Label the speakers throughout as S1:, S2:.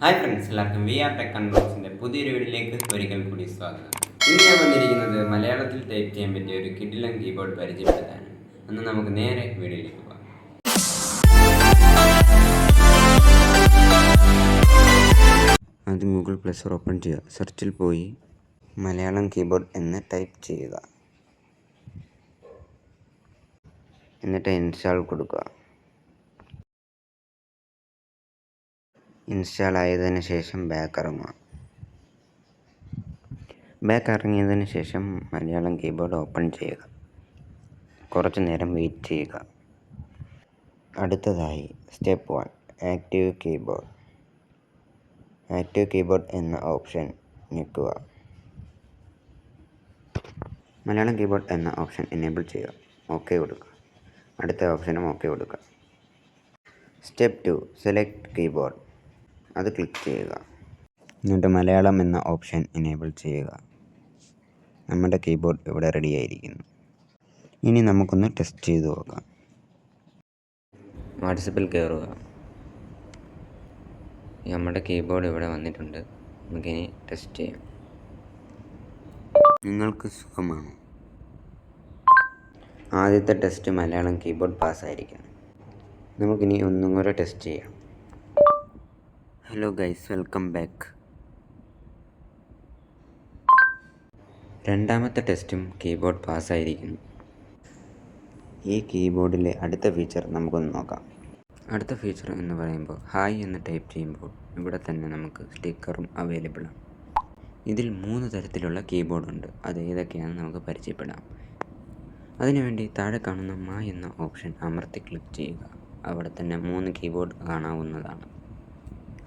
S1: Hi friends എല്ലാവർക്കും we are tech കൺട്രോൾസിന്റെ പുതിയൊരു വീഡിയോയിലേക്ക് ഒരിക്കൽ കൂടി സ്വാഗതം. ഇന്ന് ഞാൻ വന്നിരിക്കുന്നത് മലയാളത്തിൽ ടൈപ്പ് ചെയ്യാൻ പറ്റിയ ഒരു കിഡിലം കീബോർഡ് പരിചയപ്പെടുത്താനാണ്. അന്ന് നമുക്ക് നേരെ വീഡിയോയിലേക്ക് പോകാം. ആദ്യം ഗൂഗിൾ പ്ലസ് ഓപ്പൺ ചെയ്യുക. സെർച്ചിൽ പോയി മലയാളം കീബോർഡ് എന്ന് ടൈപ്പ് ചെയ്യുക. എന്നിട്ട് ഇൻസ്റ്റാൾ കൊടുക്കുക. ഇൻസ്റ്റാൾ ആയതിനു ശേഷം ബാക്ക് ഇറങ്ങുക ബാക്ക് ഇറങ്ങിയതിന് ശേഷം മലയാളം കീബോർഡ് ഓപ്പൺ ചെയ്യുക. കുറച്ച് നേരം വെയിറ്റ് ചെയ്യുക. അടുത്തതായി step one active keyboard. Active keyboard എന്ന ഓപ്ഷൻ ഞെക്കുക. മലയാളം കീബോർഡ് എന്ന ഓപ്ഷൻ എനേബിൾ ചെയ്യുക. ഓക്കെ കൊടുക്കുക. അടുത്ത ഓപ്ഷനും ഓക്കെ കൊടുക്കുക. Step two select keyboard. അത് ക്ലിക്ക് ചെയ്യുക. എന്നിട്ട് മലയാളം എന്ന ഓപ്ഷൻ എനേബിൾ ചെയ്യുക. നമ്മുടെ കീബോർഡ് ഇവിടെ റെഡി ആയിരിക്കുന്നു. ഇനി നമുക്കൊന്ന് ടെസ്റ്റ് ചെയ്ത് നോക്കാം. വാട്സപ്പിൽ കയറുക നമ്മുടെ കീബോർഡ് ഇവിടെ വന്നിട്ടുണ്ട്. നമുക്കിനി ടെസ്റ്റ് ചെയ്യാം. നിങ്ങൾക്ക് സുഖമാണ്? ആദ്യത്തെ ടെസ്റ്റ് മലയാളം കീബോർഡ് പാസ്സായിരിക്കണം നമുക്കിനി ഒന്നും കൂടെ ടെസ്റ്റ് ചെയ്യാം. ഹലോ ഗൈസ് വെൽക്കം ബാക്ക് രണ്ടാമത്തെ ടെസ്റ്റും കീബോർഡ് പാസ്സായിരിക്കുന്നു. ഈ കീബോർഡിലെ അടുത്ത ഫീച്ചർ നമുക്കൊന്ന് നോക്കാം. അടുത്ത ഫീച്ചർ എന്ന് പറയുമ്പോൾ ഹായ് എന്ന് ടൈപ്പ് ചെയ്യുമ്പോൾ ഇവിടെ തന്നെ നമുക്ക് സ്റ്റിക്കറും അവൈലബിൾ ആണ്. ഇതിൽ മൂന്ന് തരത്തിലുള്ള കീബോർഡ് ഉണ്ട്. അത് ഏതൊക്കെയാണെന്ന് നമുക്ക് പരിചയപ്പെടാം. അതിനുവേണ്ടി താഴെ കാണുന്ന മാ എന്ന ഓപ്ഷൻ അമർത്തി ക്ലിക്ക് ചെയ്യുക. അവിടെ തന്നെ മൂന്ന് കീബോർഡ് കാണാവുന്നതാണ്.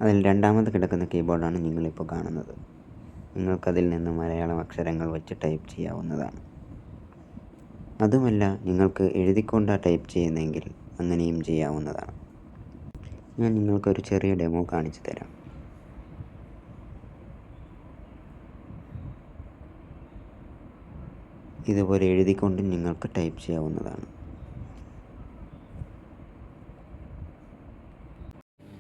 S1: അതിൽ രണ്ടാമത് കിടക്കുന്ന കീബോർഡാണ് നിങ്ങളിപ്പോൾ കാണുന്നത്. നിങ്ങൾക്കതിൽ നിന്ന് മലയാളം അക്ഷരങ്ങൾ വെച്ച് ടൈപ്പ് ചെയ്യാവുന്നതാണ്. അതുമല്ല നിങ്ങൾക്ക് എഴുതിക്കൊണ്ടാണ് ടൈപ്പ് ചെയ്യുന്നതെങ്കിൽ അങ്ങനെയും ചെയ്യാവുന്നതാണ്. ഞാൻ നിങ്ങൾക്കൊരു ചെറിയ ഡെമോ കാണിച്ചു തരാം. ഇതുപോലെ എഴുതിക്കൊണ്ടും നിങ്ങൾക്ക് ടൈപ്പ് ചെയ്യാവുന്നതാണ്.